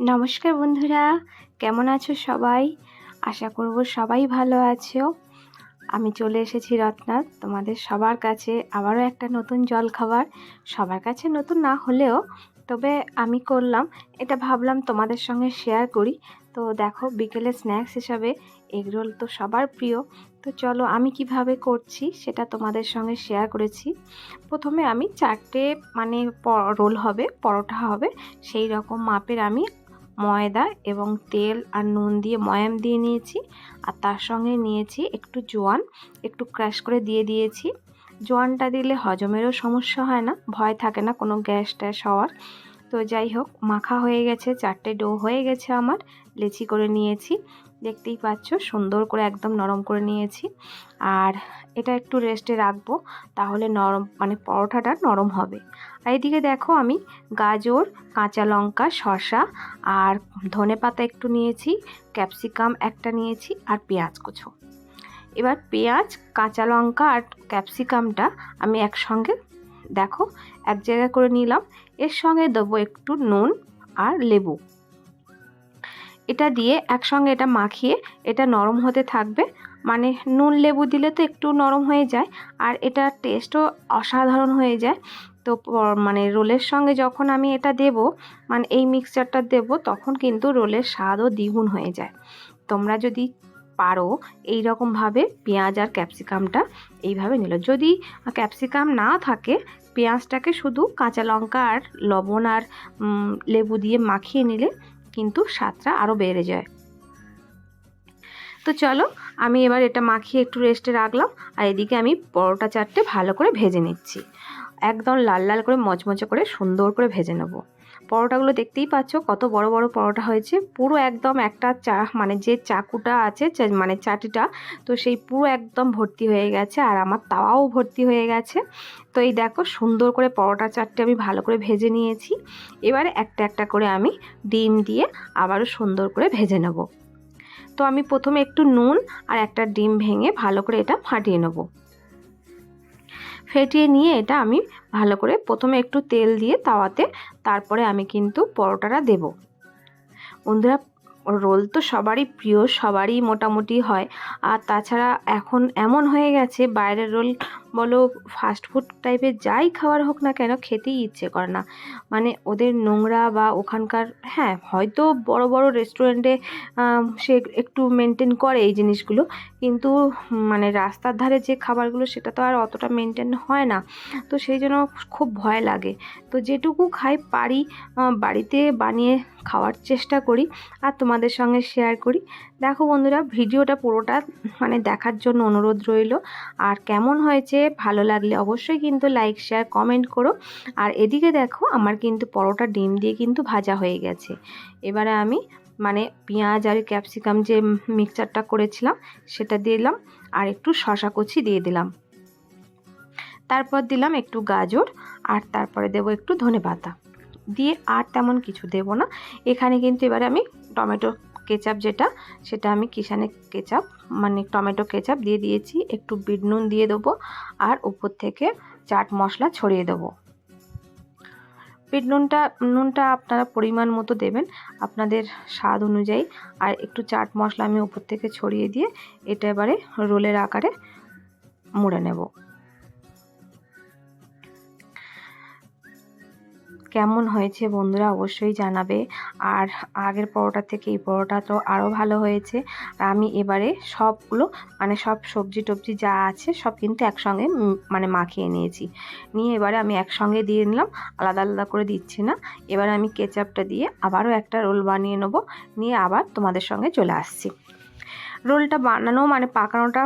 নমস্কার বন্ধুরা, কেমন আছো সবাই? আশা করব সবাই ভালো আছো। আমি চলে এসেছি রত্নাথ তোমাদের সবার কাছে আবারও একটা নতুন জল খাবার সবার কাছে নতুন না হলেও, তবে আমি করলাম, এটা ভাবলাম তোমাদের সঙ্গে শেয়ার করি। তো দেখো, বিকেলে স্ন্যাক্স হিসাবে এগরোল তো সবার প্রিয়। তো চলো, আমি কীভাবে করছি সেটা তোমাদের সঙ্গে শেয়ার করেছি। প্রথমে আমি চারটে মানে রোল হবে, পরোটা হবে, সেই রকম মাপের আমি ময়দা এবং তেল আর নুন দিয়ে ময়াম দিয়ে নিয়েছি। আর তার সঙ্গে নিয়েছি একটু জোয়ান, একটু ক্র্যাশ করে দিয়ে দিয়েছি। জোয়ানটা দিলে হজমেরও সমস্যা হয় না, ভয় থাকে না কোনো গ্যাস ট্যাস হওয়ার। তো যাই হোক, মাখা হয়ে গেছে, চারটে ডো হয়ে গেছে আমার, লেচি করে নিয়েছি। দেখতেই পাচ্ছ, সুন্দর করে একদম নরম করে নিয়েছি। আর এটা একটু রেস্টে রাখব, তাহলে নরম মানে পরোটাটা নরম হবে। আর এদিকে দেখো আমি গাজর, কাঁচা লঙ্কা, শসা আর ধনে পাতা একটু নিয়েছি ক্যাপসিকাম একটা নিয়েছি আর পেঁয়াজ কুচো। এবার পেঁয়াজ, কাঁচা লঙ্কা আর ক্যাপসিকামটা আমি একসঙ্গে দেখো, এক জায়গায় করে নিলাম। এর সঙ্গে দেবো একটু নুন আর লেবু। এটা দিয়ে একসঙ্গে এটা মাখিয়ে এটা নরম হতে থাকবে। মানে নুন লেবু দিলে তো একটু নরম হয়ে যায়, আর এটা টেস্টও অসাধারণ হয়ে যায়। তো মানে রোলের সঙ্গে যখন আমি এটা দেব মানে এই মিক্সচারটা দেব, তখন কিন্তু রোলের স্বাদও দ্বিগুণ হয়ে যায়। তোমরা যদি পারো এই রকমভাবে পেঁয়াজ আর ক্যাপসিকামটা এইভাবে নিল। যদি ক্যাপসিকাম না থাকে, পেঁয়াজটাকে শুধু কাঁচা লঙ্কা আর লবণ আর লেবু দিয়ে মাখিয়ে নিলে কিন্তু স্বাদটা আরও বেড়ে যায়। তো চলো, আমি এবার এটা মাখিয়ে একটু রেস্টে রাখলাম, আর এদিকে আমি পরোটা চারটে ভালো করে ভেজে নিচ্ছি। একদম লাল লাল করে মচমচে করে সুন্দর করে ভেজে নেব। পরোটাগুলো দেখতেই পাচ্ছ কত বড় বড় পরোটা হয়েছে। পুরো একদম একটা চা মানে যে চাকুটা আছে মানে চাটিটা, তো সেই পুরো একদম ভর্তি হয়ে গেছে আর আমার তাওয়াও ভর্তি হয়ে গেছে। তো এই দেখো সুন্দর করে পরোটা চারটে আমি ভালো করে ভেজে নিয়েছি। এবারে একটা একটা করে আমি ডিম দিয়ে আবারও সুন্দর করে ভেজে নেব। তো আমি প্রথমে একটু নুন আর একটা ডিম ভেঙে ভালো করে এটা ফাটিয়ে নেব। ফেটিয়ে নিয়ে এটা আমি ভালো করে প্রথমে একটু তেল দিয়ে তাওয়াতে, তারপরে আমি কিন্তু পরোটাটা দেব। বন্ধুরা, রোল তো সবারই প্রিয়, সবারই মোটামুটি হয়। আর তাছাড়া এখন এমন হয়ে গেছে, বাইরের রোল বলো ফাস্টফুড টাইপের যাই খাবার হোক না কেন, খেতেই ইচ্ছে করে না। মানে ওদের নোংরা বা ওখানকার হ্যাঁ হয়তো বড় বড় রেস্টুরেন্টে সে একটু মেনটেন করে এই জিনিসগুলো, কিন্তু মানে রাস্তার ধারে যে খাবারগুলো, সেটা তো আর অতটা মেনটেন হয় না। তো সেই জন্য খুব ভয় লাগে। তো যেটুকু খাই পারি বাড়িতে বানিয়ে খাওয়ার চেষ্টা করি আর তোমাদের সঙ্গে শেয়ার করি। দেখো বন্ধুরা, ভিডিওটা পুরোটা মানে দেখার জন্য অনুরোধ রইল। আর কেমন হয়েছে ভালো লাগলে অবশ্যই কিন্তু লাইক শেয়ার কমেন্ট করো। আর এদিকে দেখো, আমার কিন্তু পরোটা ডিম দিয়ে কিন্তু ভাজা হয়ে গেছে। এবারে আমি মানে পেঁয়াজ আর ক্যাপসিকাম যে মিক্সচারটা করেছিলাম, সেটা দিলাম। আর একটু শশা কচি দিয়ে দিলাম। তারপর দিলাম একটু গাজর, আর তারপরে দেব একটু ধনে পাতা দিয়ে আর তেমন কিছু দেব না। এখানে কিন্তু এবারে আমি টমেটো কেচাপ যেটা, সেটা আমি কিষানে কেচাপ মানে টমেটো কেচাপ দিয়ে দিয়েছি, একটু বিট নুন দিয়ে দেবো, আর উপর থেকে চাট মশলা ছড়িয়ে দেবো। বিট নুনটা নুনটা আপনারা পরিমাণ মতো দেবেন, আপনাদের স্বাদ অনুযায়ী, আর একটু চাট মশলা আমি উপর থেকে ছড়িয়ে দিয়ে, এটা এবারে রোলের আকারে মুড়ে নেব। কেমন হয়েছে বন্ধুরা অবশ্যই জানাবে। আর আগের পরোটা থেকে এই পরোটা তো আরও ভালো হয়েছে। আমি এবারে সবগুলো মানে সব সবজি টবজি যা আছে সব কিন্তু একসঙ্গে মানে মাখিয়ে নিয়েছি। নিয়ে এবারে আমি একসঙ্গে দিয়ে নিলাম, আলাদা আলাদা করে দিচ্ছি না। এবার আমি কেচাপটা দিয়ে আবারও একটা রোল বানিয়ে নেব। নিয়ে আবার তোমাদের সঙ্গে চলে আসছি। রোলটা বানানো মানে পাকানোটা